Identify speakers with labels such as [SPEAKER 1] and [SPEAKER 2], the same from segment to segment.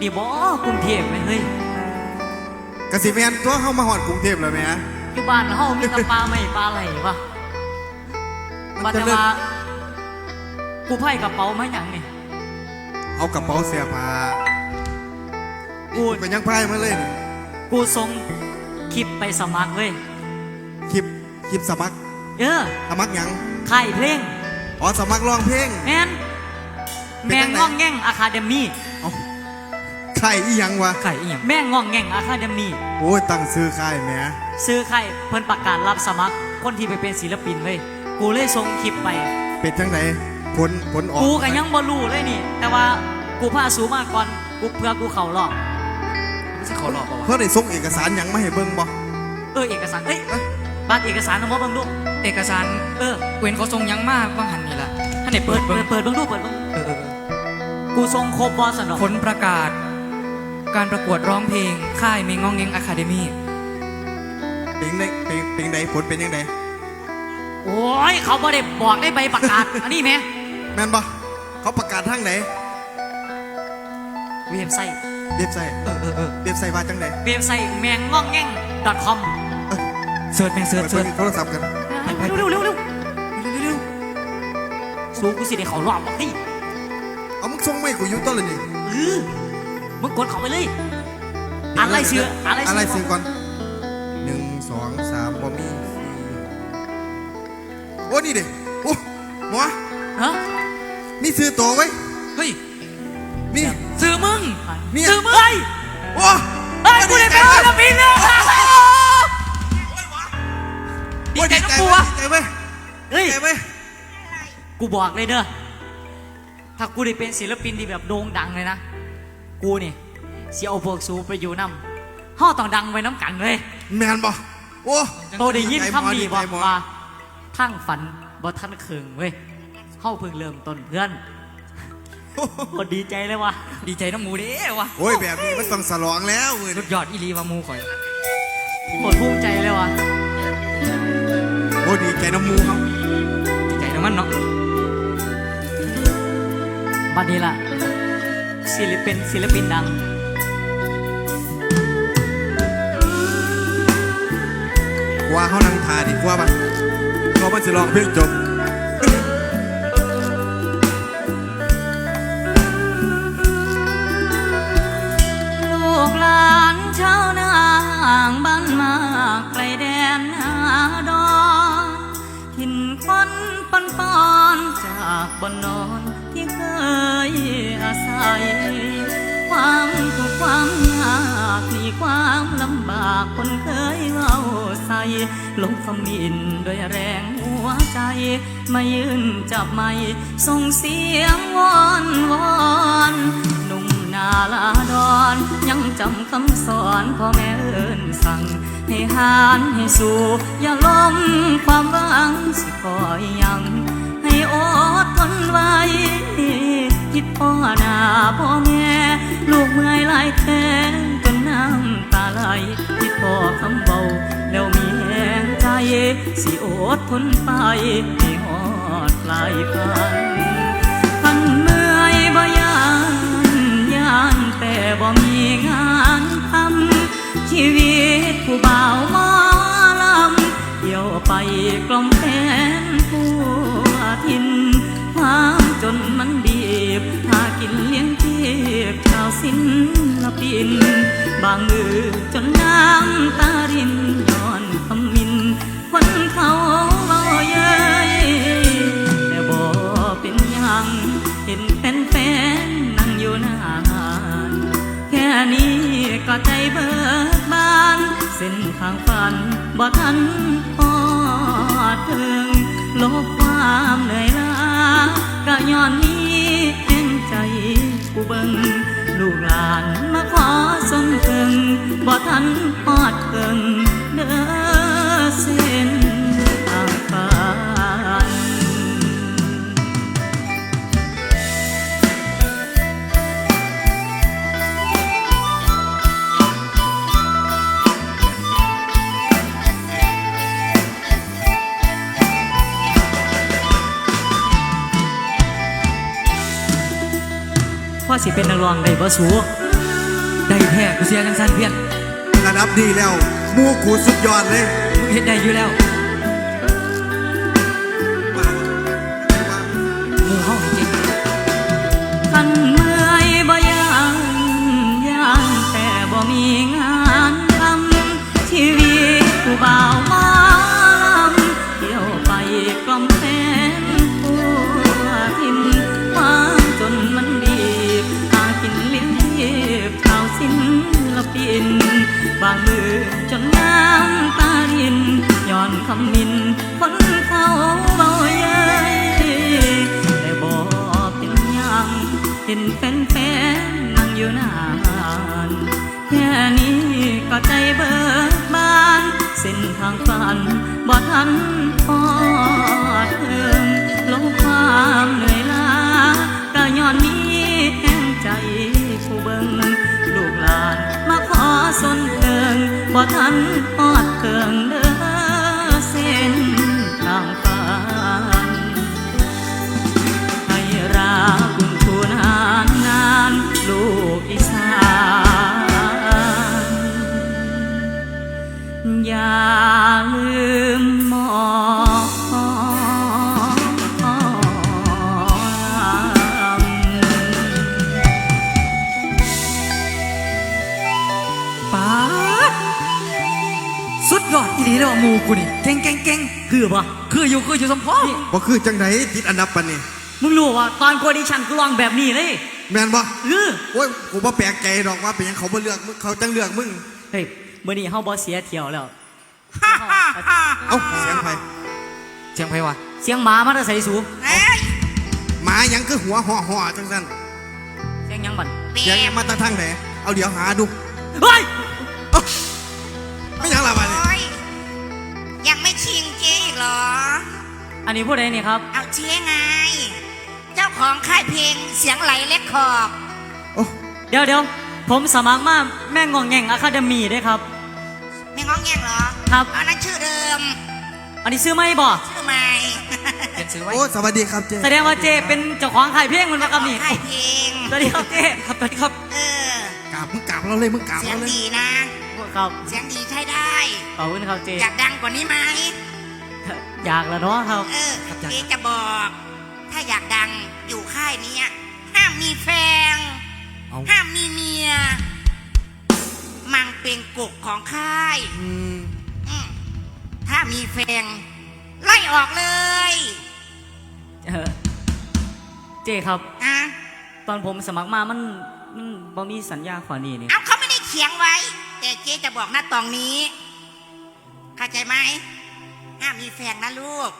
[SPEAKER 1] ดีบ่กรุงเทพไหมเฮ้ย
[SPEAKER 2] กสิแมนตัวเข้ามาหอดกรุงเทพแล้วแหม่
[SPEAKER 1] อยู่บ้านเฮามีแตะปลาไม่ปลาไหลวะ
[SPEAKER 2] มั
[SPEAKER 1] บัด
[SPEAKER 2] จะ
[SPEAKER 1] แต่
[SPEAKER 2] เลิก
[SPEAKER 1] ว่ากูไพ่กระเป๋ามาหยังนี่
[SPEAKER 2] เอากระเป๋าเสียผ้า
[SPEAKER 1] กู
[SPEAKER 2] กูก็ยังพายมาเลยนี่
[SPEAKER 1] กูส่งคลิปไปสมัครเว้ย
[SPEAKER 2] คลิปคลิปสมัคร
[SPEAKER 1] เออ
[SPEAKER 2] สมัครหยัง
[SPEAKER 1] ค่ายเพลง
[SPEAKER 2] อ๋อสมัครร้องเพลง
[SPEAKER 1] แมน
[SPEAKER 2] เป็
[SPEAKER 1] แม
[SPEAKER 2] น
[SPEAKER 1] ง
[SPEAKER 2] จังไหน
[SPEAKER 1] ง่องแง่งอะคาเดมี่
[SPEAKER 2] เอาค่ายอีหยังวะ
[SPEAKER 3] ไข่อีหยัง
[SPEAKER 1] แม่งง่องแง่งอะคาเดมี่
[SPEAKER 2] โอ้ยตั้งซื้อค่ายแหม่
[SPEAKER 1] ซื้อค่ายเพิ่นประกาศรับสมัคร คนที่ไปเป็นศิลปินเว้ยกูเลยส่งคลิปไป
[SPEAKER 2] เป็นจังไหนผลผลออก
[SPEAKER 1] กูก็ยังบ่รู้เลยนี่ แต่ว่ากูพาสูมาก่อนกูเพื่อกูเข้ารอบ
[SPEAKER 3] ไม่ใช่เขาหลอกเปล่าวะ
[SPEAKER 2] เพื่อได้ส่งเอกสารหยังมาให้เบิ่งบ่
[SPEAKER 1] เออเอกสารเอ้ยบัตรเอกสารเอามาเบิ่งดู
[SPEAKER 3] เอกสาร
[SPEAKER 1] เออ
[SPEAKER 3] เว้นเขาทรงยังมากบางหันนี่ละท่านไหน
[SPEAKER 1] เปิ
[SPEAKER 3] เปิ
[SPEAKER 1] ด
[SPEAKER 3] ด
[SPEAKER 1] เปิ
[SPEAKER 3] เบิ่
[SPEAKER 1] ด
[SPEAKER 3] ง
[SPEAKER 1] เปิดเบิ่งดูเปิดเบิ่ง
[SPEAKER 3] เออ เออเออ
[SPEAKER 1] กูส่งครบบอสนอ
[SPEAKER 3] ผลประกาศ การประกวดร้องเพลง ค่ายเมงองเงงอะคาเดมี่
[SPEAKER 2] เป็นไดเป็นเป็นไดผลเป็นยังไง
[SPEAKER 1] โอ้ยเขาบ่ได้บอกได้ใบประกาศ อันนี้แม่
[SPEAKER 2] แม่นบ่เขาประกาศทางไหน
[SPEAKER 1] เว็บไซต์
[SPEAKER 2] เว็บไซต์
[SPEAKER 3] เออเออเออ
[SPEAKER 2] เว็บไซต์ว่าจังไหน
[SPEAKER 1] เว็บไซต์แมงง่องแง่ง .com
[SPEAKER 3] เสิร์ชแม่งเสิร์ช
[SPEAKER 2] เปิ
[SPEAKER 3] เสิร์ช
[SPEAKER 2] ดโทรศัพท์กัน
[SPEAKER 1] เร็วเร็วเร็วเร็ว
[SPEAKER 3] เร็ว
[SPEAKER 1] สู้กูสิได้เขารอบบอกที่
[SPEAKER 2] เอามึงส่งไม่กูอยู่ต้นเลยนี่
[SPEAKER 1] เออมึงกดเขาไปเลยอ่านไล่เสืออ่านไล่
[SPEAKER 2] อะไร
[SPEAKER 1] เสื
[SPEAKER 2] ซื้
[SPEAKER 1] อ
[SPEAKER 2] อก่อนหนึ่งสองสามบอมี่สี่โอ้นี่เด็โอ้หมอ
[SPEAKER 1] ฮะ
[SPEAKER 2] นี่ซื้อตัวไว้ย
[SPEAKER 3] ๆเฮ้ย
[SPEAKER 2] นี่
[SPEAKER 3] ซื้อมึง
[SPEAKER 2] เนี่ย
[SPEAKER 1] ซื้อมึงเฮ้ย
[SPEAKER 2] โอ้
[SPEAKER 1] เฮ้ยกูได้เป็นศิลปินแล้ว
[SPEAKER 3] ดีใจน้องปูวะ
[SPEAKER 2] ดีใจเว้ย
[SPEAKER 1] เฮ้ย
[SPEAKER 2] ดีใจเว้ย
[SPEAKER 1] กูบอกเลยเด้อ ถ้ากูได้เป็นศิลปินที่แบบโด่งดังเลยนะ กูนี่เสียเอาพวกสูไปอยู่น้ำห่อต้องดังไว้น้ำกันเลย
[SPEAKER 2] แมนบ่โอ้
[SPEAKER 1] โตได้ยินคำนี้บอก
[SPEAKER 2] ใจหมอ
[SPEAKER 1] ว่าทั้งฝันบ่ท่านเคืองเว้ยเข้าเพิ่งเริ่มต้นเพื่อนโคตรดีใจเลยว่ะ
[SPEAKER 3] ดีใจน้องหมูเด้วะ
[SPEAKER 2] โอ้ยแบบนี้มันต้องสลองแล้วเว้ย
[SPEAKER 3] สุดยอดอีหลีว่าหมูข่อย
[SPEAKER 1] โคตรภูมิใจเลยว่ะ
[SPEAKER 2] โอ้ดีใจน้ำมูเขา
[SPEAKER 3] ดีใจน้ำมันเนาะ
[SPEAKER 1] บัดนี้ล่ะศิลปินศิลปินดัง
[SPEAKER 2] กว่าเขานั่งทาดีกว่าปะเขามันจะลองเพลงจบ
[SPEAKER 1] ลูกหลานชาวนางบ้านมากไกลแดนนาดอนถิ่นคนปอนปอนจากบนนอนที่เค ยอาศัย ความทุกข์ความยากมีความลำบากคนเคยเว้าใส่ลงคำมินด้วยแรงหัวใจ มายืนจับไม้ส่งเสียงวอนวอนหนุ่มนาลาดอนยังจำคำสอนพ่อแม่เอินสั่งให้หานให้สู้อย่าล้มความหวังสิคอยยัง ให้อดทนไว้คิดพ่อหน้าพ่อแม่ ลูกเมื่อยหลายแท้จนน้ำตาไหลคิดพ่อคำเบา แล้วมีแหงใจ สิอดทนไปให้อดลายพันพันเมื่อยบ่ยานยานแต่บ่มีงานทำชีวิตผู้บ่าวหมอลำเดี่ยวไปกล่อมแฟนผู้ ทินความจนมันบีบหากินเลี้ยงทีบชาวศิลปิน บางมือจนน้ำตารินย้อนคำมิน คนเขาเบาเย้ยแต่บ่เป็นยัง เห็นแฟนแฟนๆนั่งอยู่หน้านแค่นี้ก็ใจเบิกบาน เส้นทางฝันบ่ทันพอถึงลบ ความเหนื่อยล้าก็ย้อนนี้แห่งใจผู้เบิงลูกหลานมาขอสมถึงบ่ทันพอดเพิง พอสิเป็นนักร้องได้บ่สู
[SPEAKER 3] ได้แท้กูเสียจังสันเพี้ยน
[SPEAKER 2] ระดับดีแล้วมูกูสุดยอดเลย
[SPEAKER 3] มึงเฮ็ดได้อยู่แล้ว
[SPEAKER 1] คนเขาเบาเย้ยแต่บอกเป็นยังเห็นแฟนๆนั่งอยู่นานแค่นี้ก็ใจเบิกบาน เส้นทางฝันบ่ทันพอดเทิมลงความเหนื่อยล้าก็ย้อนนี้แห้งใจผู้เบิ่งลูกหลานมาขอสนเทิงบ่ทันพอดเทิงเด้อ งำคือปะ
[SPEAKER 3] คืออยู่คืออยู่สมพงษ์
[SPEAKER 2] บ่คือจังไดติดอันดับปันนี่
[SPEAKER 1] มึงรู้ว่าตอนกูออดิชั่นกูร้องแบบนี้เลย
[SPEAKER 2] แม่นบ่
[SPEAKER 1] เออ
[SPEAKER 2] โอ้ยกูบ่แปลกใจดอกว่าเป็นหยังเขาบ่เลือกมึงเขาจังเลือกมึง
[SPEAKER 1] เฮ้ยมื่อนี้เฮาบ่เสียเที่ยวแล้ว
[SPEAKER 2] เอ้าเสียงไผ
[SPEAKER 3] เสียงไผวะ
[SPEAKER 1] เสียงหมามาแต่ใส่สูง
[SPEAKER 4] เอ้ย
[SPEAKER 2] หมาหยังคือหัวห่อห่อจังซั่น
[SPEAKER 1] เสียงหยังบัน
[SPEAKER 4] เป
[SPEAKER 2] เสียง
[SPEAKER 4] ม
[SPEAKER 2] มาแตาทางไหนเอาเดี๋ยวหาดู
[SPEAKER 1] เฮ้ย
[SPEAKER 2] เอ้าไม่หยังละบัดนี้
[SPEAKER 4] เจ๊อีกเหรอ
[SPEAKER 1] อันนี้พูดอะไรนี่ครับ
[SPEAKER 4] เอาเจ๊ไง เจ้าของค่ายเพลงเสียงไหลเล็กขอบ
[SPEAKER 2] โอ้
[SPEAKER 1] เดี๋ยวเดี๋ยวผมสมัครมาแม่งงแง่งอะคาเดมีด้วยครับ
[SPEAKER 4] ไม่ง้องแงงเหรอ
[SPEAKER 1] ครับ
[SPEAKER 4] เอานั่นชื่อเดิม
[SPEAKER 1] อันนี้ซื้อไม่บ่
[SPEAKER 4] ชื่อใหม่
[SPEAKER 3] เขียนซื้อไว้
[SPEAKER 2] โอ้สวัสดีครับเจ๊
[SPEAKER 1] แสดงว่าเจเป็นเจ้าของขายเพลงมันมากับนี่
[SPEAKER 4] ค่ายเพลง
[SPEAKER 1] สวัสดีครับเจ
[SPEAKER 3] ครับสวัสดีครับ
[SPEAKER 4] เออ ก
[SPEAKER 2] ราบมึงกราบเราเลยมึงกราบ
[SPEAKER 4] เสีย
[SPEAKER 2] เรา
[SPEAKER 4] ง
[SPEAKER 2] เลย
[SPEAKER 4] ดีนะ
[SPEAKER 1] ครับ
[SPEAKER 4] เสียงดีใช้ได้
[SPEAKER 1] ขอบคุณครับเจ
[SPEAKER 4] อยากดังกว่านี้ไหม
[SPEAKER 1] อยากแล้วเนาะครับ
[SPEAKER 4] เออเจ๊จะบอก ถ้าอยากดังอยู่ค่ายเนี้ยห้ามมีแฟน
[SPEAKER 2] เอา
[SPEAKER 4] ห้ามมีเมีย มังเป็นกฎของค่าย
[SPEAKER 2] อืม
[SPEAKER 4] อืมถ้ามีแฟนไล่ออกเลย
[SPEAKER 1] เออเจครับ
[SPEAKER 4] นะ
[SPEAKER 1] ตอนผมสมัครมามันมันบ่มีสัญญาขอนี้นี่
[SPEAKER 4] เอาเขาไม่ได้เขียงไว้ แต่เจ๊จะบอกหน้าตองนี้เข้าใจไหม ห้ามมีแฟนนะลูก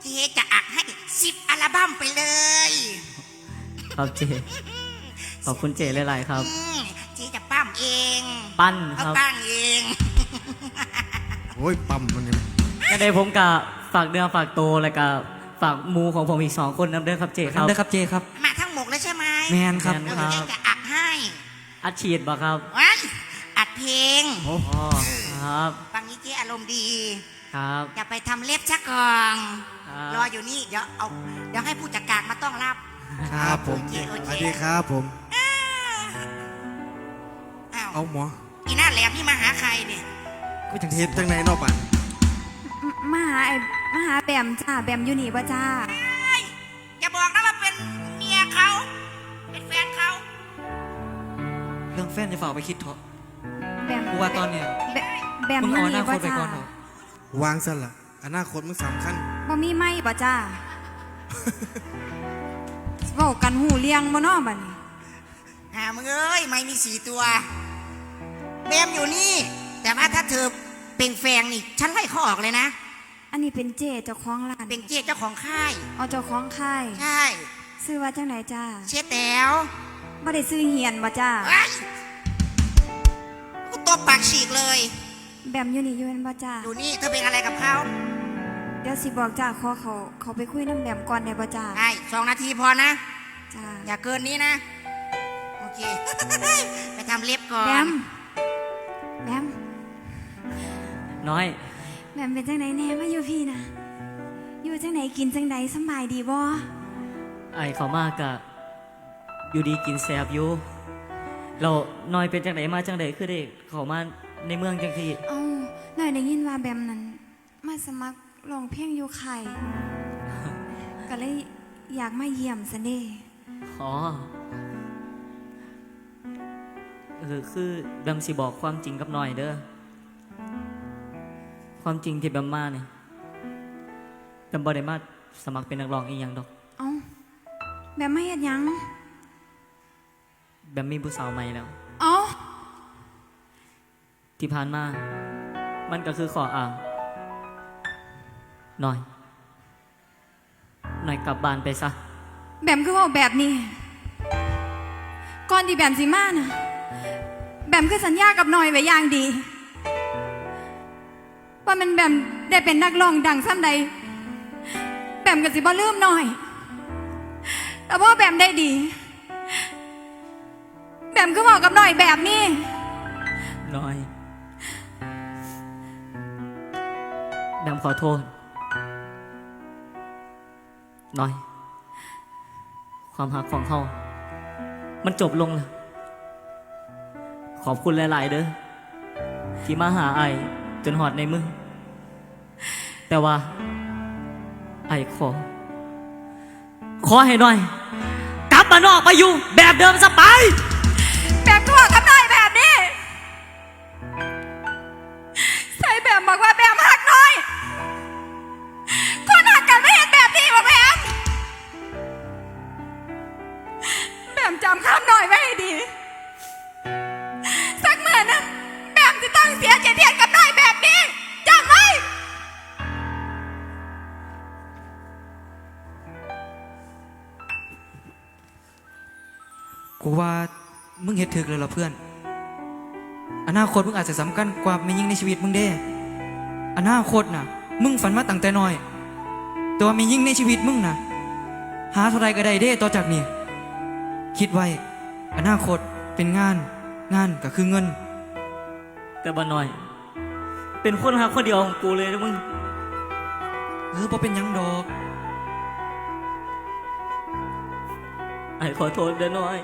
[SPEAKER 4] เจ๊จะอัดให้สิบอัลบั้มไปเลย
[SPEAKER 1] ครับเจ ขอบคุณเจหลายๆครับ
[SPEAKER 4] อืมเจ๊จะปั้มเอง
[SPEAKER 1] ปั้น
[SPEAKER 4] เขา
[SPEAKER 1] ครับ
[SPEAKER 4] ตั้งเอง
[SPEAKER 2] โอ้ยปั๊มมันนี่
[SPEAKER 1] ก็ได้ผมกะฝากเนื้อฝากตัวแล้วก็ฝากหมูของผมอีกสองคนนำเด้อครับเจค
[SPEAKER 3] ครั
[SPEAKER 1] รั
[SPEAKER 3] บบเด้อครับเจครับ
[SPEAKER 4] มาทั้งหมกแล้วใช่ไหม
[SPEAKER 3] แมนครับ
[SPEAKER 1] แม่น
[SPEAKER 4] เดี๋ยวเจ๊จะอัดให้
[SPEAKER 1] อัดฉีดบ่ครับ
[SPEAKER 4] ว้ายอัดเพลง
[SPEAKER 1] อ๋อครับ
[SPEAKER 4] ฟังนี้เจ๊อารมณ์ดี
[SPEAKER 1] ครับ
[SPEAKER 4] อย่าไปทำเล็บชักกอง
[SPEAKER 1] ครับ
[SPEAKER 4] รออยู่นี่เดี๋ยวเอาเดี๋ยวให้ผู้จัดการมาต้องรับ
[SPEAKER 2] ครับผม
[SPEAKER 4] โอเคโอเค
[SPEAKER 2] สวัสดีครับผม
[SPEAKER 4] อ้าว
[SPEAKER 2] เอาหมอ
[SPEAKER 4] อีหน้าแหลมนี่มาหาใครเนี่ย
[SPEAKER 2] กูจังเฮ็ดจังไหนเนอกบ้าน
[SPEAKER 5] มาหาไอ้มาหาแบมจ้าแบมอยู่นี่ป่ะจ้า
[SPEAKER 4] อย่าบอกนะว่าเป็นเมียเขา เป็นแฟนเขา
[SPEAKER 3] เรื่องแฟนจะฝากไปคิดเถอะ
[SPEAKER 5] แบม
[SPEAKER 3] กูว่าตอนเนี้ย
[SPEAKER 5] แบแบม
[SPEAKER 3] มึง
[SPEAKER 5] อยู่
[SPEAKER 3] เอาหน้า
[SPEAKER 5] นี่
[SPEAKER 3] โค
[SPEAKER 5] ป่ะ
[SPEAKER 3] ตรไป
[SPEAKER 5] จ้า
[SPEAKER 3] ก่อนเถอะ
[SPEAKER 2] วางซะละอนาคตมึงสำคัญ
[SPEAKER 5] บ่มีไม่ป่ะจ้าเว้ากันหูเลี้ยงบ่เนาะบัดนี้
[SPEAKER 4] หามึงเอ้ยไม่มีสีตัวแบมอยู่นี่ แต่ว่าถ้าเธอเป็นแฟนนี่ ฉันไล่เขาออกเลยนะ
[SPEAKER 5] อันนี้เป็นเจเจ้าของร้าน
[SPEAKER 4] เป็นเจ๊เจ้าของค่าย
[SPEAKER 5] เอาเจ้าของค่าย
[SPEAKER 4] ใช่
[SPEAKER 5] ซื้อว่าจังไหนจ้า
[SPEAKER 4] เช็ดแต๋ว
[SPEAKER 5] บ่ได้ซื้อเหียนป่ะจ้า
[SPEAKER 4] เอ้ยกูตบปากฉีกเลย
[SPEAKER 5] แบมอยู่นี่อยู่แม่นป่ะจ้า
[SPEAKER 4] อยู่นี่เธอเป็นอะไรกับเขา
[SPEAKER 5] เดี๋ยวสิบอกจ้าขอเขาเขาไปคุยน้ำแบมก่อนได้ป่ะจ้า
[SPEAKER 4] ใช่สองนาทีพอนะ
[SPEAKER 5] จ้า
[SPEAKER 4] อย่าเกินนี้นะ โอเค ไปทำเล็บก่อ
[SPEAKER 5] แบ
[SPEAKER 4] น
[SPEAKER 5] มแบม
[SPEAKER 1] น้อย
[SPEAKER 5] แบมเป็นจังไหนแน่มาอยู่พี่นะอยู่จังไหนกินจังไหนสำบายดีบ่
[SPEAKER 1] ไอเขามากกะอยู่ดีกินแสบอยู่เราหน่อยเป็นจังไดมาจังไดคือได้เข้ามา ในเมืองจังที่
[SPEAKER 5] เอ้าหน่อยได้ยินว่าแบมนั้น มาสมัครร้องเพลงอยู่ไข่ ก็เลยอยากมาเยี่ยมซะเด้
[SPEAKER 1] อ๋อเออคือแบมสิบอกความจริงกับหน่อยเด้อ ความจริงที่แบมมาเนี่ยแบมบ่ได้มาสมัครเป็นนักร้องอีหยังดอก
[SPEAKER 5] เอ้าแบมไม่เฮ็ดหยัง
[SPEAKER 1] แบมมีผู้สาวใหม่แล้ว
[SPEAKER 5] เอ้า
[SPEAKER 1] ที่ผ่านมา มันก็คือขออ่างหน่อย หน่อยกลับบ้านไปซะ
[SPEAKER 5] แบมคือเว่าแบบนี้ ก่อนที่แบมสิมาน่ะแบมคือสัญญากับหน่อยไว้อย่างดี ว่ามันแบมได้เป็นนักร้องดังซ้ำใด แบมก็สิบ่ลืมหน่อย แต่ว่าแบมได้ดี แบมคือบอกกับหน่อยแบบนี้
[SPEAKER 1] หน่อย ขอโทษหน่อย ความหักของเขามันจบลงแล้ว ขอบคุณหลาย ๆ เด้อ ที่มาหาไอจนหอดในมือ แต่ว่า ไอขอ ขอให้น่อย กลับมานอกไปอยู่ แบบเดิมสไป
[SPEAKER 5] กูว่ามึงเฮ็
[SPEAKER 3] ดถึกเลยล่ะเพื่อน อนาคตมึงอาจจะสำคัญกว่าไม่ยิ่งในชีวิตมึงเด้ อนาคตน่ะ มึงฝันมาตั้งแต่น้อย แตัวามียิ่งในชีวิตมึงน่ะ หาเท่าไรก็ได้เด้ต่อจากนี้ คิดไว้ อนาคตเป็นงาน งานก็คือเงิน
[SPEAKER 1] แต่บ่หน่อย เป็นคนหักคนเดียวของกูเลยนะมึง
[SPEAKER 3] เออพอเป็นหยังดอก
[SPEAKER 1] ไอ้ขอโทษเด้อน้อย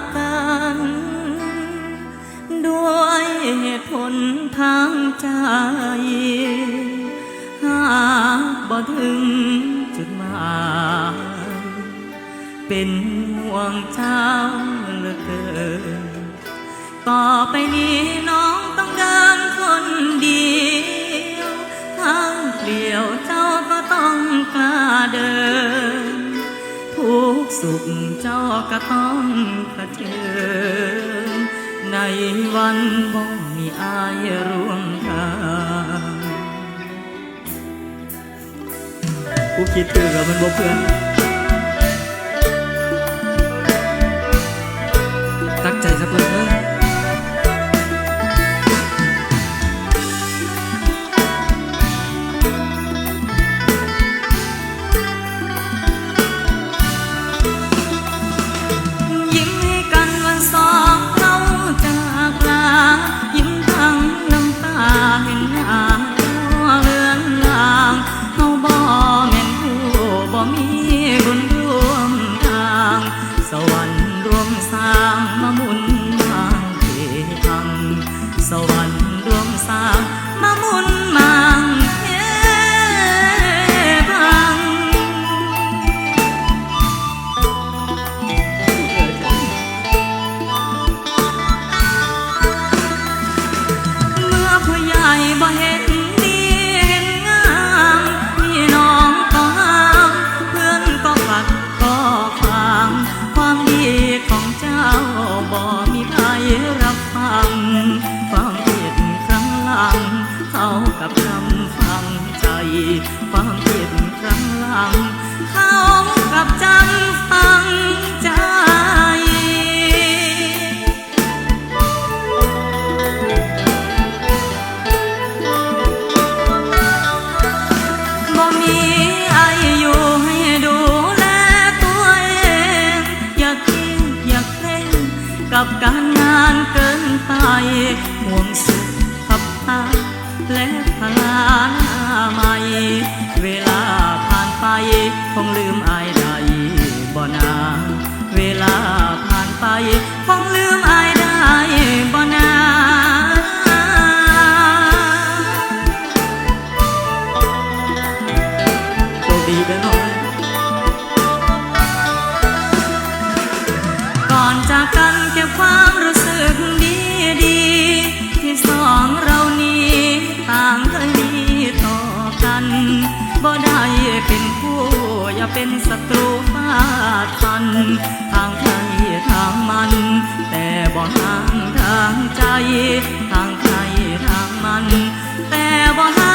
[SPEAKER 3] ก
[SPEAKER 1] กัน ด้วยเหตุผลทางใจ หากบ่ถึงจุดหมาย เป็นห่วงเจ้าเหลือเกิน ต่อไปนี้น้องต้องเดินคนเดียวทางเปลี่ยวเจ้าก็ต้องกล้าเดินทุกสุขเจ้าก็ต้องเผ ชิญในวันบ่มีอายร่วมทางกูคิดถึงแล้วมันบ่เพื่อน
[SPEAKER 3] ตั้งใจ
[SPEAKER 1] สักเพื่อน ห่างทางใจ ทางใครทางมัน แต่ว่า